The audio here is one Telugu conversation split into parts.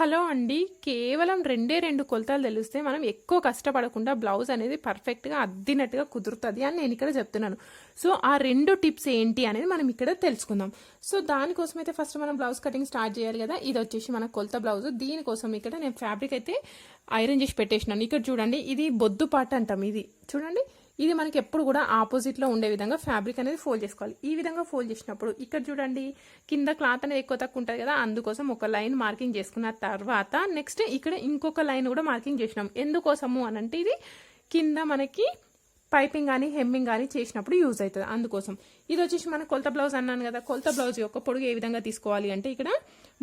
హలో అండి. కేవలం రెండే రెండు కొలతలు తెలిస్తే మనం ఎక్కువ కష్టపడకుండా బ్లౌజ్ అనేది పర్ఫెక్ట్గా అద్దినట్టుగా కుదురుతుంది అని నేను ఇక్కడ చెప్తున్నాను. సో ఆ రెండు టిప్స్ ఏంటి అనేది మనం ఇక్కడ తెలుసుకుందాం. సో దానికోసం అయితే ఫస్ట్ మనం బ్లౌజ్ కటింగ్ స్టార్ట్ చేయాలి కదా. ఇది వచ్చేసి మన కొలత బ్లౌజ్. దీనికోసం ఇక్కడ నేను ఫ్యాబ్రిక్ అయితే ఐరన్ చేసి పెట్టేసినాను. ఇక్కడ చూడండి ఇది బొద్దు పాట అంటాం ఇది. చూడండి ఇది మనకి ఎప్పుడు కూడా ఆపోజిట్లో ఉండే విధంగా ఫ్యాబ్రిక్ అనేది ఫోల్డ్ చేసుకోవాలి. ఈ విధంగా ఫోల్డ్ చేసినప్పుడు ఇక్కడ చూడండి కింద క్లాత్ అనేది ఎక్కువ తక్కువ ఉంటుంది కదా అందుకోసం ఒక లైన్ మార్కింగ్ చేసుకున్న తర్వాత నెక్స్ట్ ఇక్కడ ఇంకొక లైన్ కూడా మార్కింగ్ చేసినాం. ఎందుకోసము అని అంటే ఇది కింద మనకి పైపింగ్ కానీ హెమ్మింగ్ కానీ చేసినప్పుడు యూజ్ అవుతుంది. అందుకోసం. ఇది వచ్చేసి మన కొలత బ్లౌజ్ అన్నాను కదా కొలత బ్లౌజ్ యొక్క పొడుగు ఏ విధంగా తీసుకోవాలి అంటే ఇక్కడ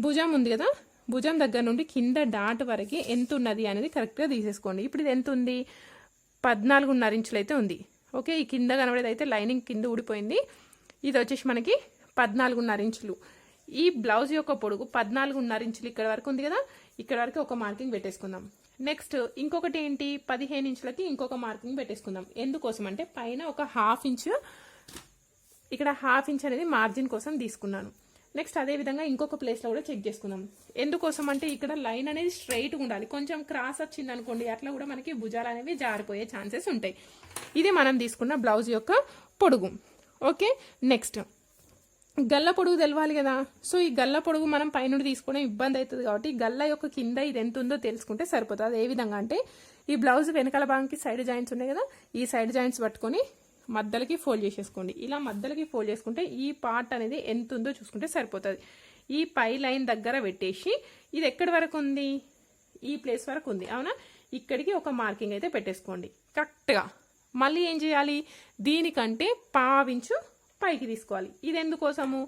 భుజం ఉంది కదా భుజం దగ్గర నుండి కింద డాట్ వరకు ఎంత ఉన్నది అనేది కరెక్ట్గా తీసేసుకోండి. ఇప్పుడు ఇది ఎంత ఉంది? పద్నాలుగున్నర ఇంచులు అయితే ఉంది. ఓకే ఈ కింద కనబడేది అయితే లైనింగ్ కింద ఊడిపోయింది. ఇది వచ్చేసి మనకి పద్నాలుగున్నర ఇంచులు. ఈ బ్లౌజ్ యొక్క పొడుగు పద్నాలుగున్నర ఇంచులు ఇక్కడ వరకు ఉంది కదా? ఇక్కడ వరకు ఒక మార్కింగ్ పెట్టేసుకుందాం. నెక్స్ట్ ఇంకొకటి ఏంటి? పదిహేను ఇంచులకి ఇంకొక మార్కింగ్ పెట్టేసుకుందాం. ఎందుకోసం అంటే పైన ఒక హాఫ్ ఇంచ్ ఇక్కడ హాఫ్ ఇంచ్ అనేది మార్జిన్ కోసం తీసుకున్నాను. నెక్స్ట్ అదే విధంగా ఇంకొక ప్లేస్లో కూడా చెక్ చేసుకుందాం. ఎందుకోసం అంటే ఇక్కడ లైన్ అనేది స్ట్రైట్గా ఉండాలి. కొంచెం క్రాస్ వచ్చింది అనుకోండి అట్లా కూడా మనకి భుజాలు అనేవి జారిపోయే ఛాన్సెస్ ఉంటాయి. ఇది మనం తీసుకున్న బ్లౌజ్ యొక్క పొడుగు. ఓకే నెక్స్ట్ గల్ల పొడుగు తెలవాలి కదా. సో ఈ గల్ల పొడుగు మనం పైనుండి తీసుకోవడం ఇబ్బంది అవుతుంది కాబట్టి గల్ల యొక్క కింద ఇది ఎంత ఉందో తెలుసుకుంటే సరిపోతుంది. అది ఏ విధంగా అంటే ఈ బ్లౌజ్ వెనకాల భాగంకి సైడ్ జాయింట్స్ ఉన్నాయి కదా. ఈ సైడ్ జాయింట్స్ పట్టుకొని మధ్యలకి ఫోల్డ్ చేసేసుకోండి. ఇలా మధ్యలకి ఫోల్డ్ చేసుకుంటే ఈ పార్ట్ అనేది ఎంత ఉందో చూసుకుంటే సరిపోతుంది. ఈ పై లైన్ దగ్గర పెట్టేసి ఇది ఎక్కడి వరకు ఉంది? ఈ ప్లేస్ వరకు ఉంది. అవునా? ఇక్కడికి ఒక మార్కింగ్ అయితే పెట్టేసుకోండి. కరెక్ట్గా మళ్ళీ ఏం చేయాలి? దీనికంటే పావించు పైకి తీసుకోవాలి. ఇది ఎందుకోసము?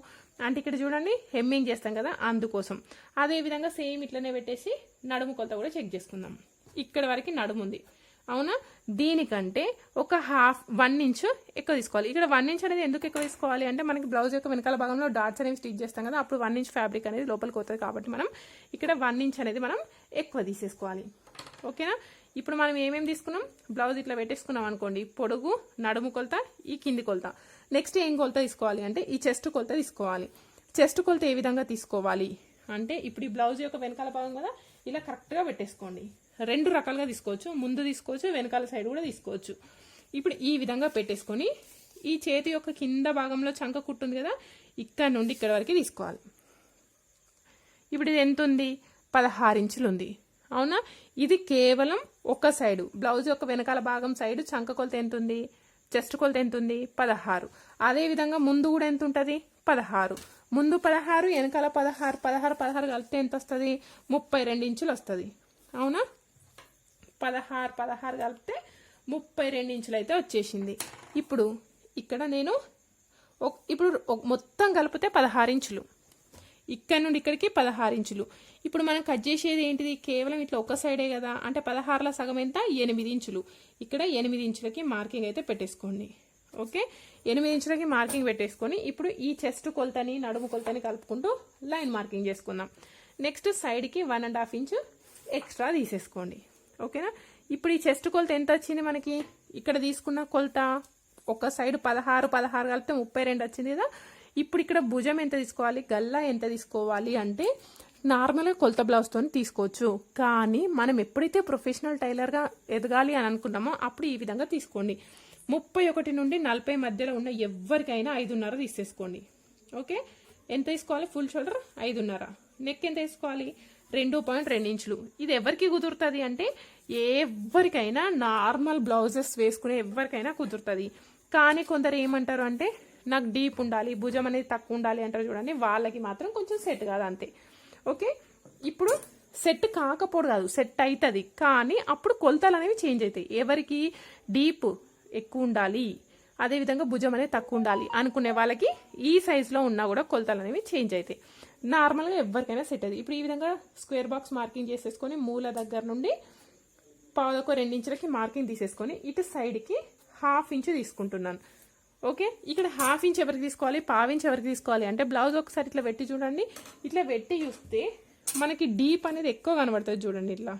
అంటే ఇక్కడ చూడండి హెమ్మింగ్ చేస్తాం కదా అందుకోసం. అదే విధంగా సేమ్ ఇట్లనే పెట్టేసి నడుము కొలత కూడా చెక్ చేసుకుందాం. ఇక్కడ వరకు నడుము ఉంది. అవునా? దీనికంటే ఒక హాఫ్ వన్ ఇంచ్ ఎక్కువ తీసుకోవాలి. ఇక్కడ వన్ ఇంచ్ అనేది ఎందుకు ఎక్కువ తీసుకోవాలి అంటే మనకి బ్లౌజ్ యొక్క వెనకాల భాగంలో డాట్స్ అనేవి స్టిచ్ చేస్తాం కదా అప్పుడు వన్ ఇంచ్ ఫ్యాబ్రిక్ అనేది లోపలికి అవుతుంది కాబట్టి మనం ఇక్కడ వన్ ఇంచ్ అనేది మనం ఎక్కువ తీసేసుకోవాలి. ఓకేనా? ఇప్పుడు మనం ఏమేమి తీసుకున్నాం? బ్లౌజ్ ఇట్లా పెట్టేసుకున్నాం అనుకోండి. పొడుగు నడుము కొలత ఈ కింది కొలత. నెక్స్ట్ ఏం కొలత తీసుకోవాలి అంటే ఈ చెస్ట్ కొలత తీసుకోవాలి. చెస్ట్ కొలత ఏ విధంగా తీసుకోవాలి? అంటే ఇప్పుడు ఈ బ్లౌజ్ యొక్క వెనకాల భాగం కదా ఇలా కరెక్ట్గా పెట్టేసుకోండి. రెండు రకాలుగా తీసుకోవచ్చు. ముందు తీసుకోవచ్చు వెనకాల సైడ్ కూడా తీసుకోవచ్చు. ఇప్పుడు ఈ విధంగా పెట్టేసుకొని ఈ చేతి యొక్క కింద భాగంలో చంక కుట్టుంది కదా ఇక్కడ నుండి ఇక్కడ వరకు తీసుకోవాలి. ఇప్పుడు ఇది ఎంత ఉంది? పదహారు ఇంచులు ఉంది. అవునా? ఇది కేవలం ఒక సైడు బ్లౌజ్ యొక్క వెనకాల భాగం సైడ్ చంక కొలత ఎంత ఉంది? చెస్ట్ కొలత ఎంత ఉంది? పదహారు. అదేవిధంగా ముందు కూడా ఎంత ఉంటుంది? పదహారు. ముందు పదహారు వెనకాల పదహారు. పదహారు పదహారు కలిపితే ఎంత వస్తుంది? ముప్పై రెండు ఇంచులు వస్తుంది. అవునా? పదహారు పదహారు కలిపితే ముప్పై రెండు ఇంచులు అయితే వచ్చేసింది. ఇప్పుడు ఇక్కడ నేను ఇప్పుడు మొత్తం కలిపితే పదహారు ఇంచులు. ఇక్కడ నుండి ఇక్కడికి పదహారు ఇంచులు. ఇప్పుడు మనం కట్ చేసేది ఏంటిది? కేవలం ఇట్లా ఒక సైడే కదా. అంటే పదహారుల సగం ఎంత? ఎనిమిది ఇంచులు. ఇక్కడ ఎనిమిది ఇంచులకి మార్కింగ్ అయితే పెట్టేసుకోండి. ఓకే? ఎనిమిది ఇంచులకి మార్కింగ్ పెట్టేసుకొని ఇప్పుడు ఈ చెస్ట్ కొలతని నడుము కొలతని కలుపుకుంటూ లైన్ మార్కింగ్ చేసుకుందాం. నెక్స్ట్ సైడ్కి one and half inch extra తీసేసుకోండి. ఓకేనా? ఇప్పుడు ఈ చెస్ట్ కొలత ఎంత వచ్చింది మనకి? ఇక్కడ తీసుకున్న కొలత ఒక సైడ్ పదహారు పదహారు కలిపితే ముప్పై రెండు వచ్చింది కదా? ఇప్పుడు ఇక్కడ భుజం ఎంత తీసుకోవాలి? గల్లా ఎంత తీసుకోవాలి అంటే నార్మల్గా కొలత బ్లౌజ్తో తీసుకోవచ్చు. కానీ మనం ఎప్పుడైతే ప్రొఫెషనల్ టైలర్గా ఎదగాలి అని అనుకున్నామో అప్పుడు ఈ విధంగా తీసుకోండి. ముప్పై ఒకటి నుండి నలభై మధ్యలో ఉన్న ఎవరికైనా ఐదున్నర తీసేసుకోండి. ఓకే? ఎంత తీసుకోవాలి? ఫుల్ షోల్డర్ ఐదున్నర. నెక్ ఎంత తీసుకోవాలి? రెండు పాయింట్ రెండు ఇంచులు. ఇది ఎవరికి కుదురుతుంది అంటే ఎవరికైనా నార్మల్ బ్లౌజెస్ వేసుకునే ఎవరికైనా కుదురుతుంది. కానీ కొందరు ఏమంటారు అంటే నాకు డీప్ ఉండాలి భుజం అనేది తక్కువ ఉండాలి అంటారు చూడండి వాళ్ళకి మాత్రం కొంచెం సెట్ కాదు అంతే. ఓకే? ఇప్పుడు సెట్ కాకపోడు కాదు సెట్ అవుతుంది కానీ అప్పుడు కొలతలు అనేవి చేంజ్ అవుతాయి. ఎవరికి డీప్ ఎక్కువ ఉండాలి అదేవిధంగా భుజం అనేది తక్కువ ఉండాలి అనుకునే వాళ్ళకి ఈ సైజులో ఉన్నా కూడా కొలతలు అనేవి చేంజ్ అవుతాయి. నార్మల్గా ఎవరికైనా సెట్ అది ఇప్పుడు ఈ విధంగా స్క్వేర్ బాక్స్ మార్కింగ్ చేసేసుకొని మూల దగ్గర నుండి పావులకు రెండించులకి మార్కింగ్ తీసేసుకొని ఇటు సైడ్కి హాఫ్ ఇంచ్ తీసుకుంటున్నాను. ఓకే? ఇక్కడ హాఫ్ ఇంచ్ ఎవరికి తీసుకోవాలి? పావు ఇంచ్ ఎవరికి తీసుకోవాలి? అంటే బ్లౌజ్ ఒకసారి ఇట్లా పెట్టి చూడండి. ఇట్లా పెట్టి చూస్తే మనకి డీప్ అనేది ఎక్కువ కనబడుతుంది చూడండి ఇట్లా.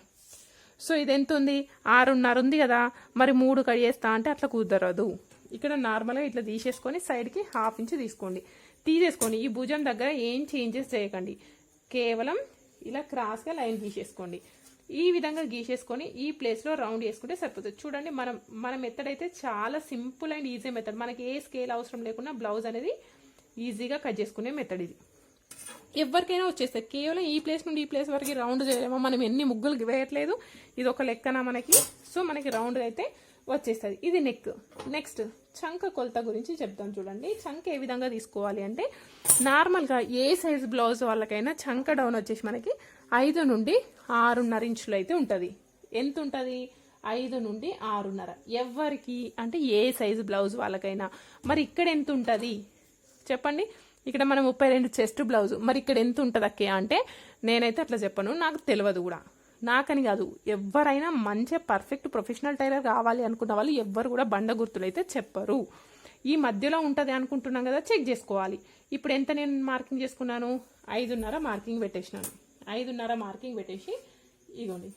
సో ఇది ఎంత ఉంది? ఆరున్నర ఉంది కదా. మరి మూడు కడిగేస్తా అంటే అట్లా కుదరదు. ఇక్కడ నార్మల్గా ఇట్లా తీసేసుకొని సైడ్కి హాఫ్ ఇంచ్ తీసుకోండి. తీసేసుకోండి. ఈ భుజం దగ్గర ఏం చేంజెస్ చేయకండి. కేవలం ఇలా క్రాస్గా లైన్ గీసేసుకోండి. ఈ విధంగా గీసేసుకొని ఈ ప్లేస్లో రౌండ్ చేసుకుంటే సరిపోతుంది. చూడండి మనం మన మెథడ్ అయితే చాలా సింపుల్ అండ్ ఈజీ మెథడ్ మనకి ఏ స్కేల్ అవసరం లేకుండా బ్లౌజ్ అనేది ఈజీగా కట్ చేసుకునే మెథడ్ ఇది. ఎవరికైనా వచ్చేస్తే కేవలం ఈ ప్లేస్ నుండి ఈ ప్లేస్ వరకు రౌండ్ చేయలేమో. మనం ఎన్ని ముగ్గులు వేయట్లేదు. ఇది ఒక లెక్కన మనకి. సో మనకి రౌండ్ అయితే వచ్చేస్తుంది. ఇది నెక్ నెక్స్ట్ చంక కొలత గురించి చెప్తాను చూడండి. చంక ఏ విధంగా తీసుకోవాలి అంటే నార్మల్గా ఏ సైజ్ బ్లౌజ్ వాళ్ళకైనా చంక డౌన్ వచ్చేసి మనకి ఐదు నుండి ఆరున్నర ఇంచులు అయితే ఉంటుంది. ఎంత ఉంటుంది? ఐదు నుండి ఆరున్నర. ఎవరికి అంటే ఏ సైజు బ్లౌజ్ వాళ్ళకైనా. మరి ఇక్కడ ఎంత ఉంటుంది? చెప్పండి. ఇక్కడ మనం ముప్పై రెండు చెస్ట్ బ్లౌజ్ మరి ఇక్కడ ఎంత ఉంటుంది అక్కయ్య అంటే నేనైతే అట్లా చెప్పను. నాకు తెలియదు కూడా. నాకని కాదు. ఎవరైనా మంచిగా పర్ఫెక్ట్ ప్రొఫెషనల్ టైలర్ కావాలి అనుకున్న వాళ్ళు ఎవ్వరు కూడా బండ గుర్తులు అయితే చెప్పరు. ఈ మధ్యలో ఉంటుంది అనుకుంటున్నాం కదా చెక్ చేసుకోవాలి. ఇప్పుడు ఎంత నేను మార్కింగ్ చేసుకున్నాను? ఐదున్నర మార్కింగ్ పెట్టేసినాను. ఐదున్నర మార్కింగ్ పెట్టేసి ఇగోండి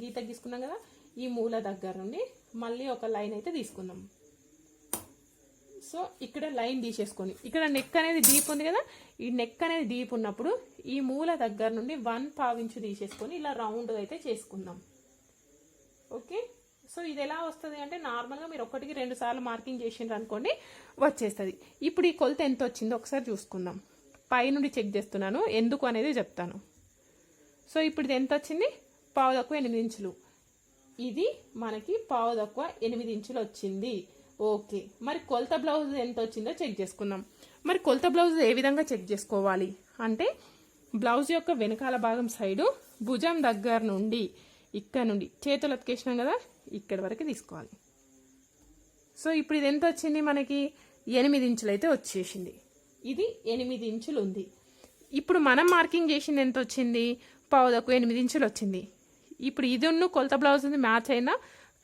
గీత గీసుకున్నాం కదా ఈ మూల దగ్గర నుండి మళ్ళీ ఒక లైన్ అయితే తీసుకుందాం. సో ఇక్కడ లైన్ తీసేసుకొని ఇక్కడ నెక్ అనేది డీప్ ఉంది కదా ఈ నెక్ అనేది డీప్ ఉన్నప్పుడు ఈ మూల దగ్గర నుండి వన్ పావించు తీసేసుకొని ఇలా రౌండ్ అయితే చేసుకుందాం. ఓకే సో ఇది ఎలా వస్తుంది అంటే నార్మల్గా మీరు ఒకటికి రెండు సార్లు మార్కింగ్ చేసిండ్రు అనుకోండి వచ్చేస్తుంది. ఇప్పుడు ఈ కొలత ఎంత వచ్చిందో ఒకసారి చూసుకుందాం. పై నుండి చెక్ చేస్తున్నాను ఎందుకు అనేది చెప్తాను. సో ఇప్పుడు ఇది ఎంత వచ్చింది? పావు తక్కువ ఎనిమిది ఇంచులు. ఇది మనకి పావు తక్కువ ఎనిమిది ఇంచులు వచ్చింది. ఓకే. మరి కొలత బ్లౌజ్ ఎంత వచ్చిందో చెక్ చేసుకుందాం. మరి కొలత బ్లౌజ్ ఏ విధంగా చెక్ చేసుకోవాలి? అంటే బ్లౌజ్ యొక్క వెనకాల భాగం సైడు భుజం దగ్గర నుండి ఇక్కడ నుండి చేతులు అతికేసినాం కదా ఇక్కడ వరకు తీసుకోవాలి. సో ఇప్పుడు ఇది ఎంత వచ్చింది మనకి? ఎనిమిది ఇంచులు అయితే వచ్చేసింది. ఇది ఎనిమిది ఇంచులు ఉంది ఇప్పుడు మనం మార్కింగ్ చేసింది ఎంత వచ్చింది పావుదకు ఎనిమిది ఇంచులు వచ్చింది ఇప్పుడు ఇది ఉన్న కొలత బ్లౌజ్ ఉంది మ్యాచ్ అయినా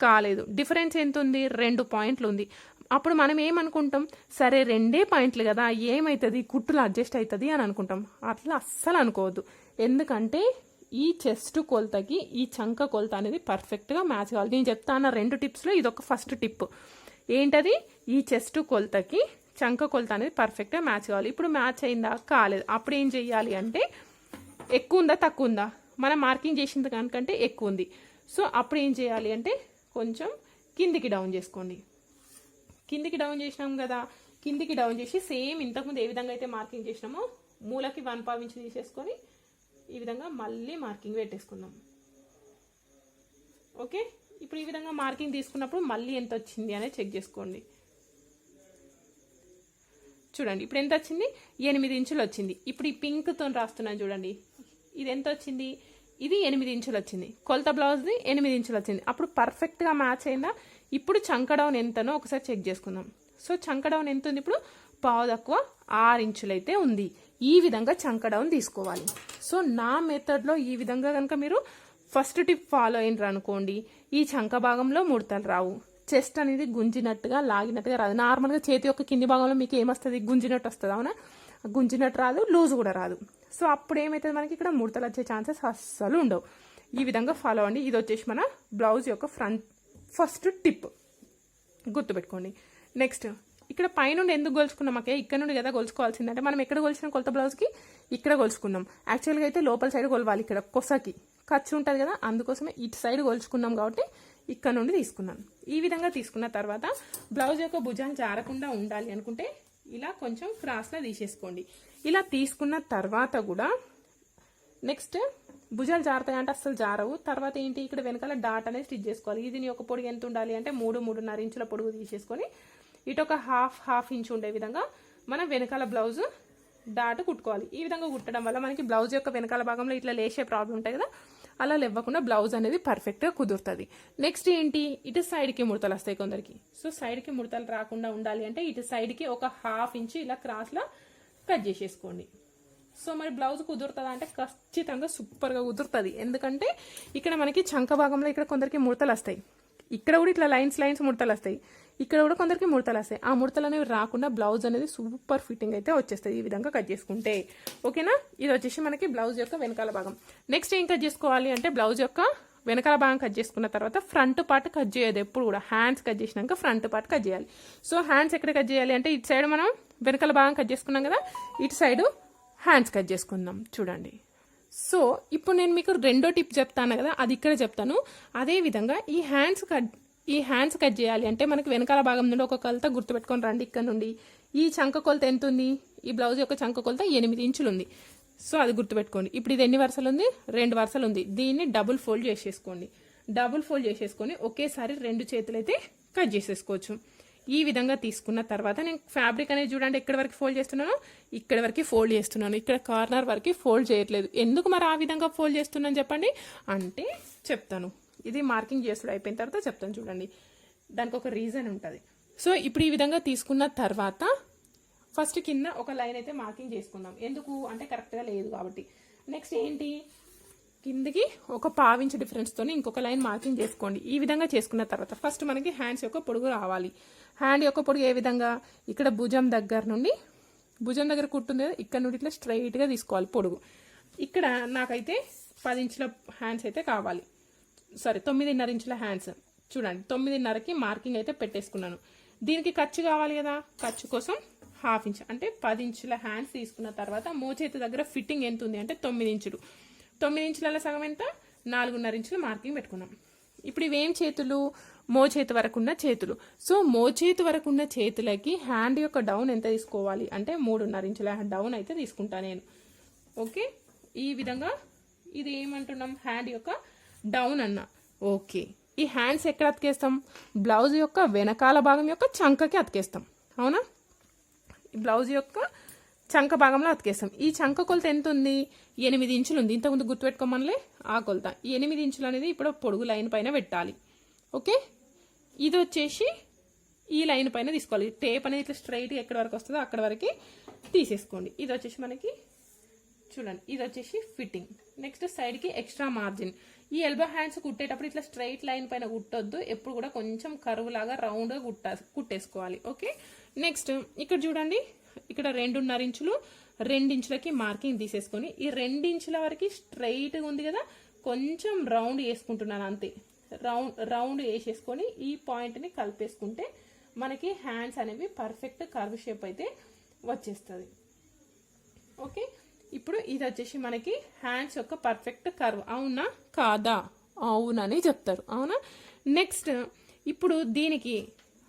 కాలేదు. డిఫరెన్స్ ఎంత ఉంది రెండు పాయింట్లు ఉంది అప్పుడు మనం ఏమనుకుంటాం? సరే రెండే పాయింట్లు కదా ఏమవుతుంది కుట్టులు అడ్జస్ట్ అవుతుంది అని అనుకుంటాం. అట్లా అస్సలు అనుకోవద్దు. ఎందుకంటే ఈ చెస్ట్ కొలతకి ఈ చంక కొలత అనేది పర్ఫెక్ట్గా మ్యాచ్ కావాలి. నేను చెప్తాను రెండు టిప్స్లో ఇది ఒక ఫస్ట్ టిప్. ఏంటది? ఈ చెస్ట్ కొలతకి చంక కొలత అనేది పర్ఫెక్ట్గా మ్యాచ్ కావాలి. ఇప్పుడు మ్యాచ్ అయిందా? కాలేదు. అప్పుడు ఏం చెయ్యాలి అంటే ఎక్కువ ఉందా తక్కువ ఉందా మనం మార్కింగ్ చేసింది దానికంటే ఎక్కువ ఉంది సో అప్పుడు ఏం చేయాలి అంటే కొంచెం కిందికి డౌన్ చేసుకోండి. కిందికి డౌన్ చేసినాం కదా కిందికి డౌన్ చేసి సేమ్ ఇంతకుముందు ఏ విధంగా అయితే మార్కింగ్ చేసినామో మూలకి వన్ పావించి తీసేసుకొని ఈ విధంగా మళ్ళీ మార్కింగ్ పెట్టేసుకుందాం. ఓకే? ఇప్పుడు ఈ విధంగా మార్కింగ్ తీసుకున్నప్పుడు మళ్ళీ ఎంత వచ్చింది అనేది చెక్ చేసుకోండి. చూడండి ఇప్పుడు ఎంత వచ్చింది? ఎనిమిది ఇంచులు వచ్చింది. ఇప్పుడు ఈ పింక్తో రాస్తున్నాను చూడండి. ఇది ఎంత వచ్చింది? ఇది ఎనిమిది ఇంచులు వచ్చింది. కొలత బ్లౌజ్ది ఎనిమిది ఇంచులు వచ్చింది. అప్పుడు పర్ఫెక్ట్గా మ్యాచ్ అయిందా? ఇప్పుడు చంక డౌన్ ఎంతనో ఒకసారి చెక్ చేసుకుందాం. సో చంక డౌన్ ఎంత ఉంది ఇప్పుడు? పావు తక్కువ ఆరు ఇంచులైతే ఉంది. ఈ విధంగా చంక డౌన్ తీసుకోవాలి. సో నా మెథడ్లో ఈ విధంగా కనుక మీరు ఫస్ట్ టిప్ ఫాలో అయినరు అనుకోండి ఈ చంక భాగంలో ముడతలు రావు. చెస్ట్ అనేది గుంజినట్టుగా లాగినట్టుగా రాదు. నార్మల్గా చేతి యొక్క కింది భాగంలో మీకు ఏమొస్తుంది? గుంజినట్టు వస్తుంది అవునా? గుంజినట్టు రాదు లూజ్ కూడా రాదు. సో అప్పుడు ఏమవుతుంది మనకి? ఇక్కడ ముడతలు వచ్చే ఛాన్సెస్ అస్సలు ఉండవు. ఈ విధంగా ఫాలో అండి ఇది వచ్చేసి మన బ్లౌజ్ యొక్క ఫ్రంట్ ఫస్ట్ టిప్. గుర్తుపెట్టుకోండి. నెక్స్ట్ ఇక్కడ పైనుండి ఎందుకు గొలుచుకున్నామకే ఇక్కడ నుండి కదా గొలుచుకోవాల్సిందంటే మనం ఎక్కడ గొలిచిన? కొలత బ్లౌజ్కి ఇక్కడ గొలుచుకున్నాం యాక్చువల్గా అయితే లోపల సైడ్ కొలవాలి ఇక్కడ కొసకి. ఖర్చు ఉంటుంది కదా అందుకోసమే ఇటు సైడ్ గొలుచుకున్నాం కాబట్టి ఇక్కడ నుండి తీసుకున్నాను ఈ విధంగా తీసుకున్న తర్వాత బ్లౌజ్ యొక్క భుజాన్ని జారకుండా ఉండాలి అనుకుంటే ఇలా కొంచెం క్రాస్గా తీసేసుకోండి. ఇలా తీసుకున్న తర్వాత కూడా నెక్స్ట్ భుజాలు జారుతాయి అంటే అస్సలు జారవు. తర్వాత ఏంటి? ఇక్కడ వెనకాల డాట్ అనేది స్టిచ్ చేసుకోవాలి. ఇది నీ ఒక పొడుగు ఎంత ఉండాలి అంటే మూడు మూడున్నర ఇంచుల పొడుగు తీసేసుకొని ఇటు ఒక హాఫ్ హాఫ్ ఇంచ్ ఉండే విధంగా మనం వెనకాల బ్లౌజ్ డాట్ కుట్టుకోవాలి. ఈ విధంగా కుట్టడం వల్ల మనకి బ్లౌజ్ యొక్క వెనకాల భాగంలో ఇట్లా లేచే ప్రాబ్లం ఉంటాయి కదా అలా లేవ్వకుండా బ్లౌజ్ అనేది పర్ఫెక్ట్గా కుదురుతుంది. నెక్స్ట్ ఏంటి? ఇటు సైడ్కి ముడతలు వస్తాయి కొందరికి. సో సైడ్కి ముడతలు రాకుండా ఉండాలి అంటే ఇటు సైడ్కి ఒక హాఫ్ ఇంచ్ ఇలా క్రాస్లో కట్ చేసేసుకోండి. సో మరి బ్లౌజ్ కుదురుతుందా అంటే ఖచ్చితంగా సూపర్గా కుదురుతుంది. ఎందుకంటే ఇక్కడ మనకి చంక భాగంలో ఇక్కడ కొందరికి ముడతలు వస్తాయి. ఇక్కడ కూడా ఇట్లా లైన్స్ లైన్స్ ముడతలు వస్తాయి. ఇక్కడ కూడా కొందరికి ముడతలు వస్తాయి. ఆ ముడతలు అనేవి రాకుండా బ్లౌజ్ అనేది సూపర్ ఫిట్టింగ్ అయితే వచ్చేస్తుంది ఈ విధంగా కట్ చేసుకుంటే. ఓకేనా ఇది వచ్చేసి మనకి బ్లౌజ్ యొక్క వెనకాల భాగం. నెక్స్ట్ ఏం కట్ చేసుకోవాలి అంటే బ్లౌజ్ యొక్క వెనకాల భాగం కట్ చేసుకున్న తర్వాత ఫ్రంట్ పార్ట్ కట్ చేయదు ఎప్పుడు కూడా హ్యాండ్స్ కట్ చేసినాక ఫ్రంట్ పార్ట్ కట్ చేయాలి. సో హ్యాండ్స్ ఎక్కడ కట్ చేయాలి అంటే ఇటు సైడ్ మనం వెనకాల భాగం కట్ చేసుకున్నాం కదా? ఇటు సైడ్ హ్యాండ్స్ కట్ చేసుకుందాం. చూడండి. సో ఇప్పుడు నేను మీకు రెండో టిప్ చెప్తాను కదా? అది ఇక్కడ చెప్తాను. అదే విధంగా ఈ హ్యాండ్స్ కట్ ఈ హ్యాండ్స్ కట్ చేయాలి. అంటే మనకి వెనకాల భాగం నుండి ఒక కొలత గుర్తుపెట్టుకొని రండి. ఇక్కడ నుండి ఈ చంక కొలత ఎంత ఉంది? ఈ బ్లౌజ్ యొక్క చంక కొలత ఎనిమిది ఇంచులు ఉంది. సో అది గుర్తుపెట్టుకోండి. ఇప్పుడు ఇది ఎన్ని వరుసలు ఉంది? రెండు వరుసలు ఉంది. దీన్ని డబుల్ ఫోల్డ్ చేసేసుకోండి. డబుల్ ఫోల్డ్ చేసేసుకొని ఒకేసారి రెండు చేతులు అయితే కట్ చేసేసుకోవచ్చు. ఈ విధంగా తీసుకున్న తర్వాత నేను ఫ్యాబ్రిక్ అనేది చూడండి ఎక్కడి వరకు ఫోల్డ్ చేస్తున్నాను? ఇక్కడ వరకు ఫోల్డ్ చేస్తున్నాను. ఇక్కడ కార్నర్ వరకు ఫోల్డ్ చేయట్లేదు. ఎందుకు మరి ఆ విధంగా ఫోల్డ్ చేస్తున్నాను చెప్పండి? అంటే చెప్తాను. ఇది మార్కింగ్ చేసుడు అయిపోయిన తర్వాత చెప్తాను చూడండి. దానికి ఒక రీజన్ ఉంటుంది. సో ఇప్పుడు ఈ విధంగా తీసుకున్న తర్వాత ఫస్ట్ కింద ఒక లైన్ అయితే మార్కింగ్ చేసుకుందాం. ఎందుకు? అంటే కరెక్ట్గా లేదు కాబట్టి. నెక్స్ట్ ఏంటి? కిందకి ఒక పావించ్ డిఫరెన్స్తో ఇంకొక లైన్ మార్కింగ్ చేసుకోండి. ఈ విధంగా చేసుకున్న తర్వాత ఫస్ట్ మనకి హ్యాండ్స్ యొక్క పొడుగు రావాలి. హ్యాండ్ యొక్క పొడుగు ఏ విధంగా? ఇక్కడ భుజం దగ్గర నుండి భుజం దగ్గర కుట్టుంది కదా ఇక్కడ నుండి ఇట్లా స్ట్రైట్గా తీసుకోవాలి పొడుగు. ఇక్కడ నాకైతే పది ఇంచుల హ్యాండ్స్ అయితే కావాలి. సారీ తొమ్మిదిన్నర ఇంచుల హ్యాండ్స్ చూడండి తొమ్మిదిన్నరకి మార్కింగ్ అయితే పెట్టేసుకున్నాను. దీనికి ఖర్చు కావాలి కదా? ఖర్చు కోసం హాఫ్ ఇంచ్ అంటే పది ఇంచుల హ్యాండ్స్ తీసుకున్న తర్వాత మోచేతి దగ్గర ఫిట్టింగ్ ఎంత ఉంది అంటే తొమ్మిది ఇంచులు. తొమ్మిది ఇంచుల సగం ఎంత? నాలుగున్నర ఇంచులు మార్కింగ్ పెట్టుకున్నాం. ఇప్పుడు ఇవేం చేతులు? మోచేతి వరకు ఉన్న చేతులు. సో మోచేతి వరకు ఉన్న చేతులకి హ్యాండ్ యొక్క డౌన్ ఎంత తీసుకోవాలి? అంటే మూడున్నర ఇంచుల డౌన్ అయితే తీసుకుంటా నేను. ఓకే ఈ విధంగా ఇది ఏమంటున్నాం? హ్యాండ్ యొక్క డౌన్ అన్న. ఓకే. ఈ హ్యాండ్స్ ఎక్కడ అతికేస్తాం? బ్లౌజ్ యొక్క వెనకాల భాగం యొక్క చంకకి అతికేస్తాం. అవునా? బ్లౌజ్ యొక్క చంక భాగంలో అతికేస్తాం. ఈ చంక కొలత ఎంత ఉంది ఎనిమిది ఇంచులు ఉంది ఇంతకుముందు గుర్తుపెట్టుకోమనిలే? ఆ కొలత. ఈ ఎనిమిది ఇంచులు అనేది ఇప్పుడు పొడుగు లైన్ పైన పెట్టాలి. ఓకే? ఇది వచ్చేసి ఈ లైన్ పైన తీసుకోవాలి. టేప్ అనేది ఇట్లా స్ట్రైట్గా ఎక్కడి వరకు వస్తుందో అక్కడ వరకు తీసేసుకోండి. ఇది వచ్చేసి మనకి చూడండి. ఇది వచ్చేసి ఫిట్టింగ్. నెక్స్ట్ సైడ్కి ఎక్స్ట్రా మార్జిన్. ఈ ఎల్బో హ్యాండ్స్ కుట్టేటప్పుడు ఇట్లా స్ట్రైట్ లైన్ పైన కుట్టొద్దు. ఎప్పుడు కూడా కొంచెం కరువు లాగా రౌండ్గా కుట్ట కుట్టేసుకోవాలి. ఓకే నెక్స్ట్ ఇక్కడ చూడండి. ఇక్కడ రెండున్నర ఇంచులు రెండించులకి మార్కింగ్ తీసేసుకొని ఈ రెండించుల వరకు స్ట్రైట్గా ఉంది కదా కొంచెం రౌండ్ వేసుకుంటున్నాను అంతే. రౌండ్ రౌండ్ వేసేసుకొని ఈ పాయింట్ని కలిపేసుకుంటే మనకి హ్యాండ్స్ అనేవి పర్ఫెక్ట్ కర్వ్ షేప్ అయితే వచ్చేస్తుంది. ఓకే ఇప్పుడు ఇది వచ్చేసి మనకి హ్యాండ్స్ యొక్క పర్ఫెక్ట్ కర్వ్ అవునా? కాదా? అవునని చెప్తారు. అవునా? నెక్స్ట్ ఇప్పుడు దీనికి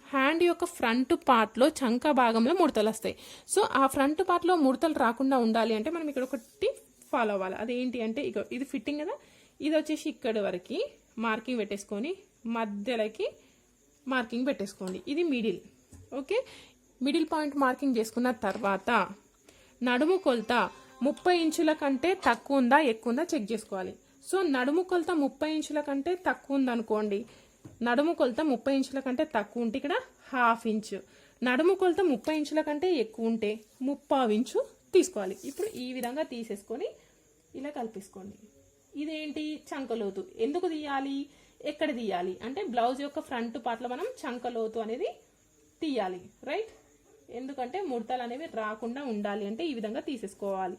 హ్యాండ్ యొక్క ఫ్రంట్ పార్ట్లో చంక భాగంలో ముడతలు వస్తాయి. సో ఆ ఫ్రంట్ పార్ట్లో ముడతలు రాకుండా ఉండాలి అంటే మనం ఇక్కడ ఒకటి ఫాలో అవ్వాలి. అదేంటి అంటే ఇక ఇది ఫిట్టింగ్ కదా? ఇది వచ్చేసి ఇక్కడ వరకు మార్కింగ్ పెట్టేసుకొని మధ్యలోకి మార్కింగ్ పెట్టేసుకోండి. ఇది middle okay middle point marking చేసుకున్న తర్వాత నడుము కొలత ముప్పై ఇంచుల కంటే తక్కువ ఉందా ఎక్కువ ఉందా చెక్ చేసుకోవాలి. సో నడుము కొలత ముప్పై ఇంచుల కంటే తక్కువ ఉందనుకోండి. నడుము కొలత ముప్పై ఇంచుల కంటే తక్కువ ఉంటే ఇక్కడ హాఫ్ ఇంచు. నడుము కొలత ముప్పై ఇంచుల కంటే ఎక్కువ ఉంటే ముప్పావు ఇంచు తీసుకోవాలి. ఇప్పుడు ఈ విధంగా తీసేసుకొని ఇలా కల్పించుకోండి ఇదేంటి? చంకలోతు ఎందుకు తీయాలి? ఎక్కడ తీయాలి? అంటే బ్లౌజ్ యొక్క ఫ్రంట్ పార్ట్లో మనం చంకలోతు అనేది తీయాలి. రైట్? ఎందుకంటే ముడతలు అనేవి రాకుండా ఉండాలి అంటే ఈ విధంగా తీసేసుకోవాలి.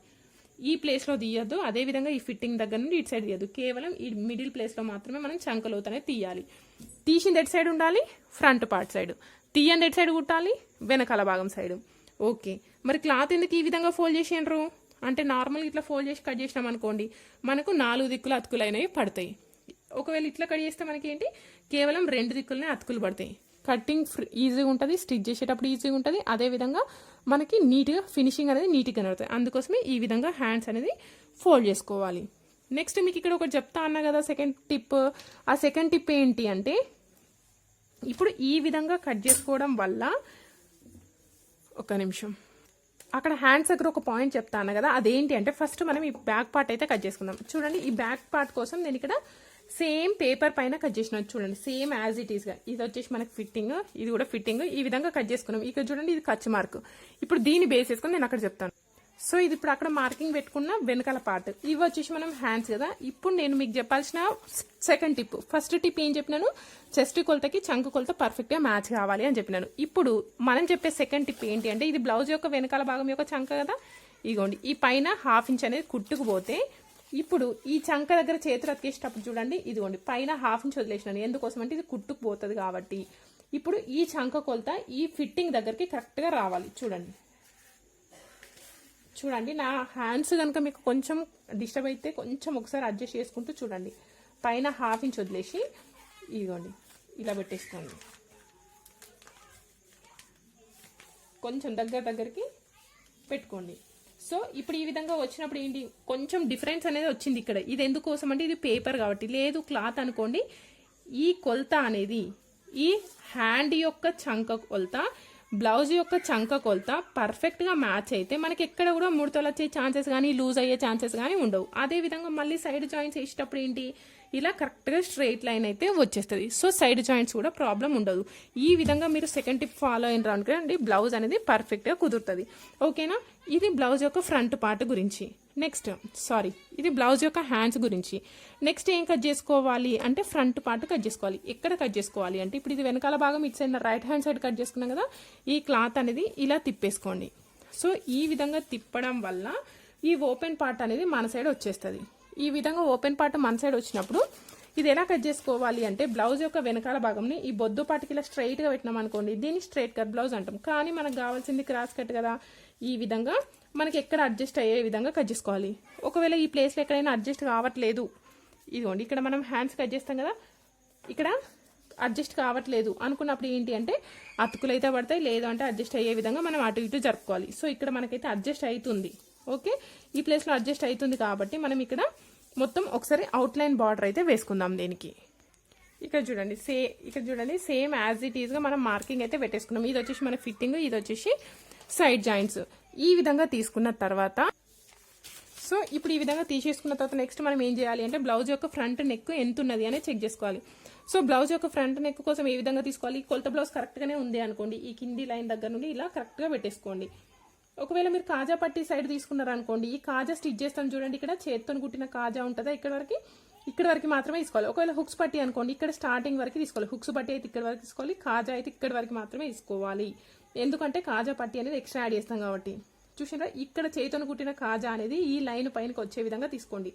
ఈ ప్లేస్లో తీయద్దు. అదే విధంగా ఈ ఫిట్టింగ్ దగ్గర నుండి ఇటు సైడ్ తీయద్దు. కేవలం ఈ మిడిల్ ప్లేస్లో మాత్రమే మనం చంకలోతనే తీయాలి. తీసింది ఎటు సైడ్ ఉండాలి? ఫ్రంట్ పార్ట్ సైడ్ తీయండి ఎటు సైడ్ కుట్టాలి? వెనకాల భాగం సైడ్ ఓకే మరి క్లాత్ ఎందుకు ఈ విధంగా ఫోల్డ్ చేసిండ్రు అంటే నార్మల్ ఇట్లా ఫోల్డ్ చేసి కట్ చేసినాం అనుకోండి మనకు నాలుగు దిక్కులు అతుకులు అయినవి పడతాయి. ఒకవేళ ఇట్లా కట్ చేస్తే మనకి ఏంటి కేవలం రెండు దిక్కులనే అతుకులు పడతాయి. కటింగ్ ఈజీగా ఉంటుంది స్టిచ్ చేసేటప్పుడు ఈజీగా ఉంటుంది. అదేవిధంగా మనకి నీట్గా ఫినిషింగ్ అనేది నీట్గా కనబడుతుంది. అందుకోసమే ఈ విధంగా హ్యాండ్స్ అనేది ఫోల్డ్ చేసుకోవాలి. నెక్స్ట్ మీకు ఇక్కడ ఒకటి చెప్తా అన్నా కదా సెకండ్ టిప్ ఆ సెకండ్ టిప్ ఏంటి అంటే ఇప్పుడు ఈ విధంగా కట్ చేసుకోవడం వల్ల ఒక నిమిషం. అక్కడ హ్యాండ్స్ దగ్గర ఒక పాయింట్ చెప్తాను కదా అదేంటి అంటే ఫస్ట్ మనం ఈ బ్యాక్ పార్ట్ అయితే కట్ చేసుకుందాం. చూడండి ఈ బ్యాక్ పార్ట్ కోసం నేను ఇక్కడ సేమ్ పేపర్ పైన కట్ చేసిన చూడండి. సేమ్ యాజ్ ఇట్ ఈస్గా ఇది వచ్చేసి మనకి ఫిట్టింగ్. ఇది కూడా ఫిట్టింగ్. ఈ విధంగా కట్ చేసుకున్నాం. ఇక్కడ చూడండి ఇది ఖర్చు మార్క్. ఇప్పుడు దీన్ని బేస్ చేసుకుని నేను అక్కడ చెప్తాను. సో ఇది ఇప్పుడు అక్కడ మార్కింగ్ పెట్టుకున్న వెనకాల పార్ట్ ఇవి వచ్చేసి మనం హ్యాండ్స్ కదా. ఇప్పుడు నేను మీకు చెప్పాల్సిన సెకండ్ టిప్ ఫస్ట్ టిప్ ఏం చెప్పినాను? చెస్ట్ కొలతకి చంక కొలత పర్ఫెక్ట్గా మ్యాచ్ కావాలి అని చెప్పినాను. ఇప్పుడు మనం చెప్పే సెకండ్ టిప్ ఏంటి అంటే ఇది బ్లౌజ్ యొక్క వెనకాల భాగం యొక్క చంక కదా. ఇగోండి. ఈ పైన హాఫ్ ఇంచ్ అనేది కుట్టుకుపోతే ఇప్పుడు ఈ చంక దగ్గర చేతులు అతికేసేటప్పుడు చూడండి ఇదిగోండి పైన హాఫ్ ఇంచ్ వదిలేసినాను. ఎందుకోసం అంటే ఇది కుట్టుకుపోతుంది కాబట్టి. ఇప్పుడు ఈ చంక కొలత ఈ ఫిట్టింగ్ దగ్గరికి కరెక్ట్గా రావాలి. చూడండి. చూడండి నా హ్యాండ్స్ కనుక మీకు కొంచెం డిస్టర్బ్ అయితే కొంచెం ఒకసారి అడ్జస్ట్ చేసుకుంటూ చూడండి. పైన హాఫ్ ఇంచ్ వదిలేసి ఇదిగోండి ఇలా పెట్టేసుకోండి. కొంచెం దగ్గర దగ్గరికి పెట్టుకోండి. సో ఇప్పుడు ఈ విధంగా వచ్చినప్పుడు ఏంటి? కొంచెం డిఫరెన్స్ అనేది వచ్చింది ఇక్కడ. ఇది ఎందుకోసం అంటే ఇది పేపర్ కాబట్టి. లేదు క్లాత్ అనుకోండి. ఈ కొలత అనేది ఈ హ్యాండ్ యొక్క చంక కొలత బ్లౌజ్ యొక్క చంక కొలత పర్ఫెక్ట్గా మ్యాచ్ అయితే మనకి ఎక్కడ కూడా ముడతలు వచ్చే ఛాన్సెస్ కానీ లూజ్ అయ్యే ఛాన్సెస్ కానీ ఉండవు. అదే విధంగా మళ్ళీ సైడ్ జాయింట్స్ వేసేటప్పుడు ఏంటి? ఇలా కరెక్ట్గా స్ట్రైట్ లైన్ అయితే వచ్చేస్తుంది. సో సైడ్ జాయింట్స్ కూడా ప్రాబ్లం ఉండదు. ఈ విధంగా మీరు సెకండ్ టిప్ ఫాలో అయిన అనుకోండి బ్లౌజ్ అనేది పర్ఫెక్ట్గా కుదురుతుంది. ఓకేనా? ఇది బ్లౌజ్ యొక్క ఫ్రంట్ పార్ట్ గురించి. నెక్స్ట్ సారీ ఇది బ్లౌజ్ యొక్క హ్యాండ్స్ గురించి. నెక్స్ట్ ఏం కట్ చేసుకోవాలి అంటే ఫ్రంట్ పార్ట్ కట్ చేసుకోవాలి. ఎక్కడ కట్ చేసుకోవాలి అంటే ఇప్పుడు ఇది వెనకాల భాగం ఇటు side right hand side cut చేసుకున్నాం కదా ఈ క్లాత్ అనేది ఇలా తిప్పేసుకోండి. సో ఈ విధంగా తిప్పడం వల్ల ఈ ఓపెన్ పార్ట్ అనేది మన సైడ్ వచ్చేస్తుంది. ఈ విధంగా ఓపెన్ పార్ట్ మన సైడ్ వచ్చినప్పుడు ఇది ఎలా కట్ చేసుకోవాలి అంటే బ్లౌజ్ యొక్క వెనకాల భాగంని ఈ బొద్దు పాటికి ఇలా స్ట్రైట్గా పెట్టినాం అనుకోండి దీన్ని స్ట్రైట్ కట్ బ్లౌజ్ అంటాం. కానీ మనకు కావాల్సింది క్రాస్ కట్ కదా. ఈ విధంగా మనకి ఎక్కడ అడ్జస్ట్ అయ్యే విధంగా కట్ చేసుకోవాలి. ఒకవేళ ఈ ప్లేస్లో ఎక్కడైనా అడ్జస్ట్ కావట్లేదు ఇదిగోండి ఇక్కడ మనం హ్యాండ్స్ కట్ చేస్తాం కదా ఇక్కడ అడ్జస్ట్ కావట్లేదు అనుకున్నప్పుడు ఏంటి అంటే అతుకులు అయితే పడతాయి లేదు అంటే అడ్జస్ట్ అయ్యే విధంగా మనం అటు ఇటు జరుపుకోవాలి. సో ఇక్కడ మనకైతే అడ్జస్ట్ అవుతుంది. ఓకే ఈ ప్లేస్లో అడ్జస్ట్ అవుతుంది కాబట్టి మనం ఇక్కడ మొత్తం ఒకసారి అవుట్లైన్ బార్డర్ అయితే వేసుకుందాం దీనికి. ఇక్కడ చూడండి సే ఇక్కడ చూడండి సేమ్ యాజ్ ఇట్ ఈస్గా మనం మార్కింగ్ అయితే పెట్టేసుకున్నాం. ఇది వచ్చేసి మన ఫిట్టింగ్ ఇది వచ్చేసి సైడ్ జాయింట్స్ ఈ విధంగా తీసుకున్న తర్వాత సో ఇప్పుడు ఈ విధంగా తీసేసుకున్న తర్వాత నెక్స్ట్ మనం ఏం చేయాలి అంటే బ్లౌజ్ యొక్క ఫ్రంట్ నెక్ ఎంత ఉన్నది అనేది చెక్ చేసుకోవాలి. సో బ్లౌజ్ యొక్క ఫ్రంట్ నెక్ కోసం ఏ విధంగా తీసుకోవాలి? కొలత బ్లౌజ్ కరెక్ట్గానే ఉంది అనుకోండి. ఈ కింది లైన్ దగ్గర నుండి ఇలా కరెక్ట్గా పెట్టేసుకోండి. ఒకవేళ మీరు కాజా పట్టి సైడ్ తీసుకున్నారు అనుకోండి ఈ కాజా స్టిచ్ చేస్తాం చూడండి ఇక్కడ చేత్తో కుట్టిన కాజా ఉంటుందా? ఇక్కడ వరకు ఇక్కడ వరకు మాత్రమే తీసుకోవాలి. ఒకవేళ హుక్స్ పట్టి అనుకోండి ఇక్కడ స్టార్టింగ్ వరకు తీసుకోవాలి. హుక్స్ పట్టి అయితే ఇక్కడ వరకు తీసుకోవాలి కాజా అయితే ఇక్కడ వరకు మాత్రమే తీసుకోవాలి. ఎందుకంటే కాజా పట్టి అనేది ఎక్స్ట్రా యాడ్ చేస్తాం కాబట్టి. చూసారా ఇక్కడ చేతితో కుట్టిన కాజా అనేది ఈ లైన్ పైనకి వచ్చే విధంగా తీసుకోండి.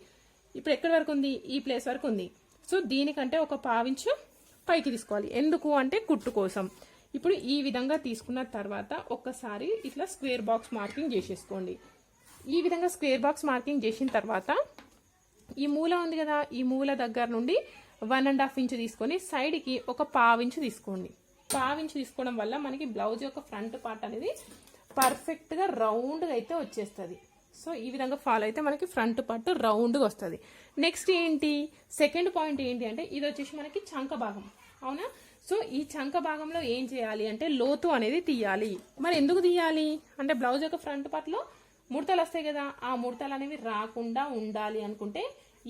ఇప్పుడు ఎక్కడి వరకు ఉంది? ఈ ప్లేస్ వరకు ఉంది. సో దీనికంటే ఒక పావించు పైకి తీసుకోవాలి. ఎందుకు అంటే కుట్టు కోసం. ఇప్పుడు ఈ విధంగా తీసుకున్న తర్వాత ఒక్కసారి ఇట్లా స్క్వేర్ బాక్స్ మార్కింగ్ చేసేసుకోండి. ఈ విధంగా స్క్వేర్ బాక్స్ మార్కింగ్ చేసిన తర్వాత ఈ మూల ఉంది కదా ఈ మూల దగ్గర నుండి వన్ అండ్ హాఫ్ ఇంచ్ తీసుకొని సైడ్కి ఒక పావించు తీసుకోండి. పావించు తీసుకోవడం వల్ల మనకి బ్లౌజ్ యొక్క ఫ్రంట్ పార్ట్ అనేది పర్ఫెక్ట్గా రౌండ్గా అయితే వచ్చేస్తుంది. సో ఈ విధంగా ఫాలో అయితే మనకి ఫ్రంట్ పార్ట్ రౌండ్గా వస్తుంది. నెక్స్ట్ ఏంటి? సెకండ్ పాయింట్ ఏంటి అంటే ఇది వచ్చేసి మనకి చంక భాగం. అవునా? సో ఈ చంక భాగంలో ఏం చేయాలి అంటే లోతు అనేది తీయాలి. మరి ఎందుకు తీయాలి? అంటే బ్లౌజ్ యొక్క ఫ్రంట్ పార్ట్లో ముడతలు వస్తాయి కదా ఆ ముడతలు అనేవి రాకుండా ఉండాలి అనుకుంటే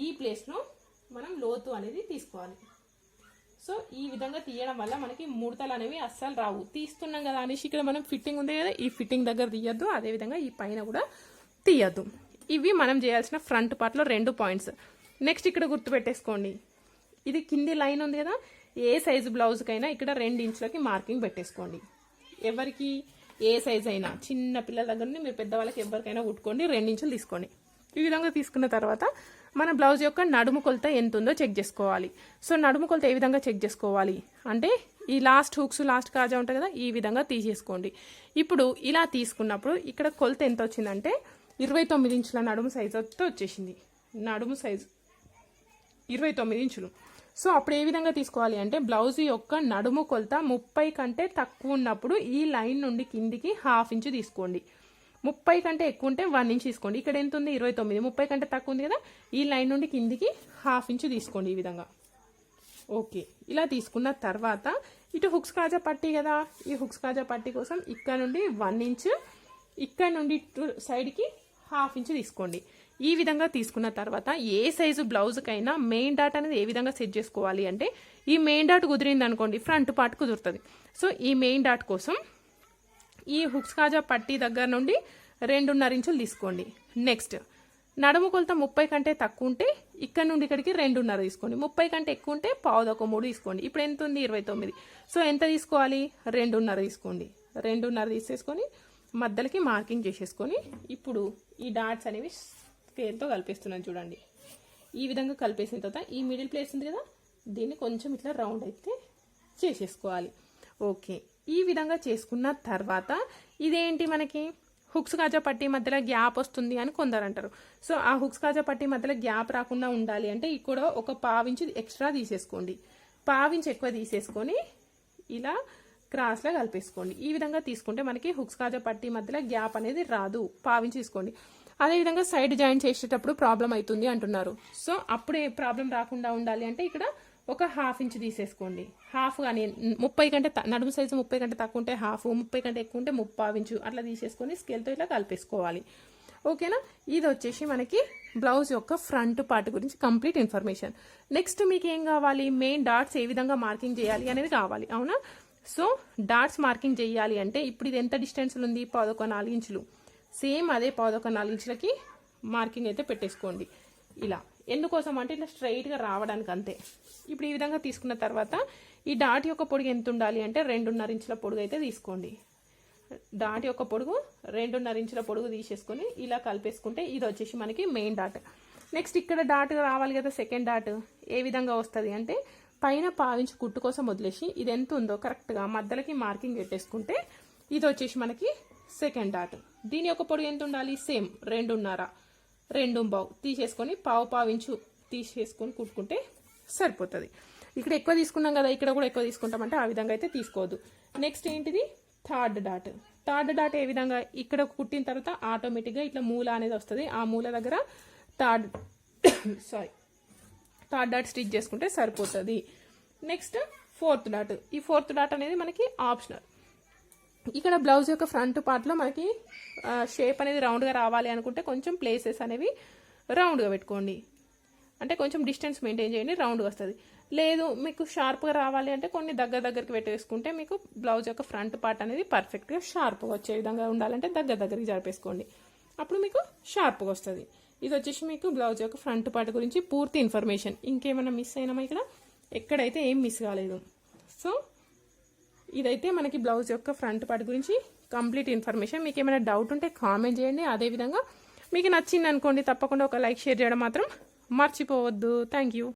ఈ ప్లేస్లో మనం లోతు అనేది తీసుకోవాలి. సో ఈ విధంగా తీయడం వల్ల మనకి ముడతలు అనేవి అస్సలు రావు. తీస్తున్నాం కదా అనేసి ఇక్కడ మనం ఫిట్టింగ్ ఉంది కదా ఈ ఫిట్టింగ్ దగ్గర తీయద్దు అదేవిధంగా ఈ పైన కూడా తీయద్దు. ఇవి మనం చేయాల్సిన ఫ్రంట్ పార్ట్లో రెండు పాయింట్స్ నెక్స్ట్ ఇక్కడ గుర్తుపెట్టేసుకోండి. ఇది కింది లైన్ ఉంది కదా ఏ సైజు బ్లౌజ్కైనా ఇక్కడ రెండు ఇంచులకి మార్కింగ్ పెట్టేసుకోండి. ఎవరికి ఏ సైజ్ అయినా చిన్న పిల్లల దగ్గర నుండి మీరు పెద్దవాళ్ళకి ఎవరికైనా కుట్టుకోండి రెండించులు తీసుకోండి. ఈ విధంగా తీసుకున్న తర్వాత మన బ్లౌజ్ యొక్క నడుము కొలత ఎంత ఉందో చెక్ చేసుకోవాలి. సో నడుము కొలత ఏ విధంగా చెక్ చేసుకోవాలి? అంటే ఈ లాస్ట్ హుక్స్ లాస్ట్ కాజా ఉంటుంది కదా ఈ విధంగా తీసేసుకోండి. ఇప్పుడు ఇలా తీసుకున్నప్పుడు ఇక్కడ కొలత ఎంత వచ్చిందంటే ఇరవై తొమ్మిది ఇంచుల నడుము సైజుతో వచ్చేసింది. నడుము సైజు ఇరవై తొమ్మిది ఇంచులు. సో అప్పుడు ఏ విధంగా తీసుకోవాలి అంటే బ్లౌజ్ యొక్క నడుము కొలత ముప్పై కంటే తక్కువ ఉన్నప్పుడు ఈ లైన్ నుండి కిందికి హాఫ్ ఇంచు తీసుకోండి. ముప్పై కంటే ఎక్కువ ఉంటే వన్ ఇంచ్ తీసుకోండి. ఇక్కడ ఎంత ఉంది? ఇరవై తొమ్మిది. ముప్పై కంటే తక్కువ ఉంది కదా? ఈ లైన్ నుండి కిందికి హాఫ్ ఇంచు తీసుకోండి ఈ విధంగా. ఓకే. ఇలా తీసుకున్న తర్వాత ఇటు హుక్స్ కాజా పట్టి కదా? ఈ హుక్స్ కాజా పట్టి కోసం ఇక్కడ నుండి వన్ ఇంచ్ ఇక్కడ నుండి సైడ్కి హాఫ్ ఇంచ్ తీసుకోండి. ఈ విధంగా తీసుకున్న తర్వాత ఏ సైజు బ్లౌజ్కైనా మెయిన్ డాట్ అనేది ఏ విధంగా సెట్ చేసుకోవాలి అంటే ఈ మెయిన్ డాట్ కుదిరింది అనుకోండి ఫ్రంట్ పార్ట్ కుదురుతుంది. సో ఈ మెయిన్ డాట్ కోసం ఈ హుక్స్ కాజా పట్టి దగ్గర నుండి రెండున్నర ఇంచులు తీసుకోండి. నెక్స్ట్ నడుము కొలత ముప్పై కంటే తక్కువ ఉంటే ఇక్కడ నుండి ఇక్కడికి రెండున్నర తీసుకోండి. ముప్పై కంటే ఎక్కువ ఉంటే పావుదొక మూడు తీసుకోండి. ఇప్పుడు ఎంత ఉంది? ఇరవై తొమ్మిది. సో ఎంత తీసుకోవాలి? రెండున్నర తీసుకోండి. రెండున్నర తీసేసుకొని మధ్యలకి మార్కింగ్ చేసేసుకొని ఇప్పుడు ఈ డాట్స్ అనేవి స్కేల్తో కలిపేస్తున్నాను చూడండి. ఈ విధంగా కలిపేసిన తర్వాత ఈ మిడిల్ ప్లేస్ ఉంది కదా దీన్ని కొంచెం ఇట్లా రౌండ్ అయితే చేసేసుకోవాలి. ఓకే ఈ విధంగా చేసుకున్న తర్వాత ఇదేంటి మనకి? హుక్స్ కాజా పట్టీ మధ్యలో గ్యాప్ వస్తుంది అని కొందరు అంటారు. సో ఆ హుక్స్ కాజా పట్టి మధ్యలో గ్యాప్ రాకుండా ఉండాలి అంటే ఇక్కడ ఒక పావించి ఎక్స్ట్రా తీసేసుకోండి. పావించి ఎక్కువ తీసేసుకొని ఇలా క్రాస్లో కలిపేసుకోండి. ఈ విధంగా తీసుకుంటే మనకి హుక్స్ కాజా పట్టి మధ్యలో గ్యాప్ అనేది రాదు. పావించి తీసుకోండి అదేవిధంగా సైడ్ జాయిన్ చేసేటప్పుడు ప్రాబ్లం అవుతుంది అంటున్నారు. సో అప్పుడే ప్రాబ్లం రాకుండా ఉండాలి అంటే ఇక్కడ ఒక హాఫ్ ఇంచ్ తీసేసుకోండి. హాఫ్ కానీ ముప్పై కంటే త- నడుము సైజు ముప్పై కంటే తక్కువ ఉంటే హాఫ్ ముప్పై కంటే ఎక్కువ ఉంటే ముప్పావు ఇంచు అట్లా తీసేసుకొని స్కేల్తో ఇట్లా కలిపేసుకోవాలి. ఓకేనా? ఇది వచ్చేసి మనకి బ్లౌజ్ యొక్క ఫ్రంట్ పార్ట్ గురించి కంప్లీట్ ఇన్ఫర్మేషన్. నెక్స్ట్ మీకు ఏం కావాలి? మెయిన్ డాట్స్ ఏ విధంగా మార్కింగ్ చేయాలి అనేది కావాలి. అవునా? సో డాట్స్ మార్కింగ్ చేయాలి అంటే ఇప్పుడు ఇది ఎంత డిస్టెన్స్లో ఉంది? పదొక నాలుగు ఇంచులు. సేమ్ అదే పదొక నాలుగు ఇంచులకి మార్కింగ్ అయితే పెట్టేసుకోండి. ఇలా. ఎందుకోసం అంటే ఇలా స్ట్రైట్గా రావడానికి అంతే. ఇప్పుడు ఈ విధంగా తీసుకున్న తర్వాత ఈ డాట్ యొక్క పొడుగు ఎంత ఉండాలి అంటే రెండున్నర ఇంచుల పొడుగు అయితే తీసుకోండి. డాట్ యొక్క పొడుగు రెండున్నర ఇంచుల పొడుగు తీసేసుకొని ఇలా కలిపేసుకుంటే ఇది వచ్చేసి మనకి మెయిన్ డాట్. నెక్స్ట్ ఇక్కడ డాట్ రావాలి కదా సెకండ్ డాట్. ఏ విధంగా వస్తుంది అంటే పైన పావించి కుట్టు కోసం వదిలేసి ఇది ఎంత ఉందో కరెక్ట్గా మధ్యలోకి మార్కింగ్ పెట్టేసుకుంటే ఇది వచ్చేసి మనకి సెకండ్ డాట్. దీని యొక్క పొడుగు ఎంత ఉండాలి సేమ్. రెండున్నర. రెండు బావు తీసేసుకొని పావు పావించు తీసేసుకొని కుట్టుకుంటే సరిపోతుంది. ఇక్కడ ఎక్కువ తీసుకున్నాం కదా ఇక్కడ కూడా ఎక్కువ తీసుకుంటామంటే ఆ విధంగా అయితే తీసుకోవద్దు. నెక్స్ట్ ఏంటిది? Third dot. థర్డ్ డాట్ ఏ విధంగా ఇక్కడ కుట్టిన తర్వాత ఆటోమేటిక్గా ఇట్లా మూల అనేది వస్తుంది. ఆ మూల దగ్గర third sorry third dot stitch చేసుకుంటే సరిపోతుంది. Next fourth dot. ఈ ఫోర్త్ డాట్ అనేది మనకి ఆప్షనల్. ఇక్కడ బ్లౌజ్ యొక్క ఫ్రంట్ పార్ట్లో మనకి షేప్ అనేది రౌండ్గా రావాలి అనుకుంటే కొంచెం ప్లేసెస్ అనేవి రౌండ్గా పెట్టుకోండి. అంటే కొంచెం డిస్టెన్స్ మెయింటైన్ చేయండి రౌండ్గా వస్తుంది. లేదు మీకు షార్ప్గా రావాలి అంటే కొన్ని దగ్గర దగ్గరికి పెట్టేసుకుంటే మీకు బ్లౌజ్ యొక్క ఫ్రంట్ పార్ట్ అనేది పర్ఫెక్ట్గా షార్ప్గా వచ్చే విధంగా ఉండాలంటే దగ్గర దగ్గరికి జరిపేసుకోండి. అప్పుడు మీకు షార్ప్గా వస్తుంది. ఇది వచ్చేసి మీకు బ్లౌజ్ యొక్క ఫ్రంట్ పార్ట్ గురించి పూర్తి ఇన్ఫర్మేషన్ ఇంకేమైనా మిస్ అయినామా ఇక్కడ? ఎక్కడైతే ఏం మిస్ కాలేదు. సో ఇదైతే మనకి బ్లౌజ్ యొక్క ఫ్రంట్ పార్ట్ గురించి కంప్లీట్ ఇన్ఫర్మేషన్. మీకు ఏమైనా డౌట్ ఉంటే కామెంట్ చేయండి. అదేవిధంగా మీకు నచ్చింది అనుకోండి తప్పకుండా ఒక లైక్ షేర్ చేయడం మాత్రం మర్చిపోవద్దు. Thank you